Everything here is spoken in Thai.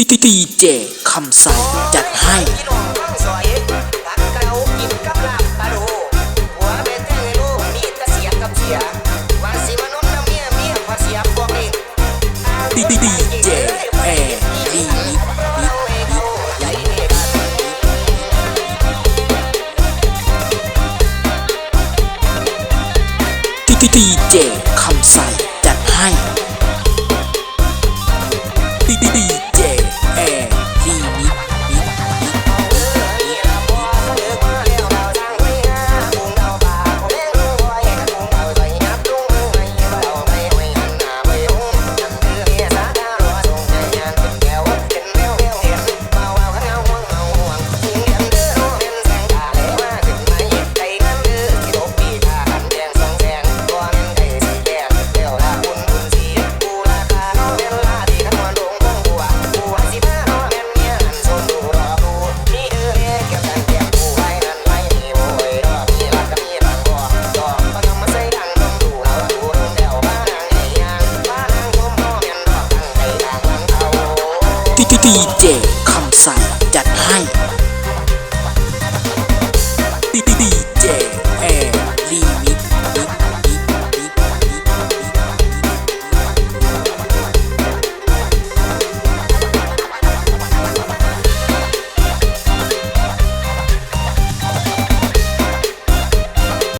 ตีตีเจคำใส่จัดให้ตีตีเจเอดีตีตีเจคำใส่จัดให้ตีตีตี ดีเจคำใสจัดให้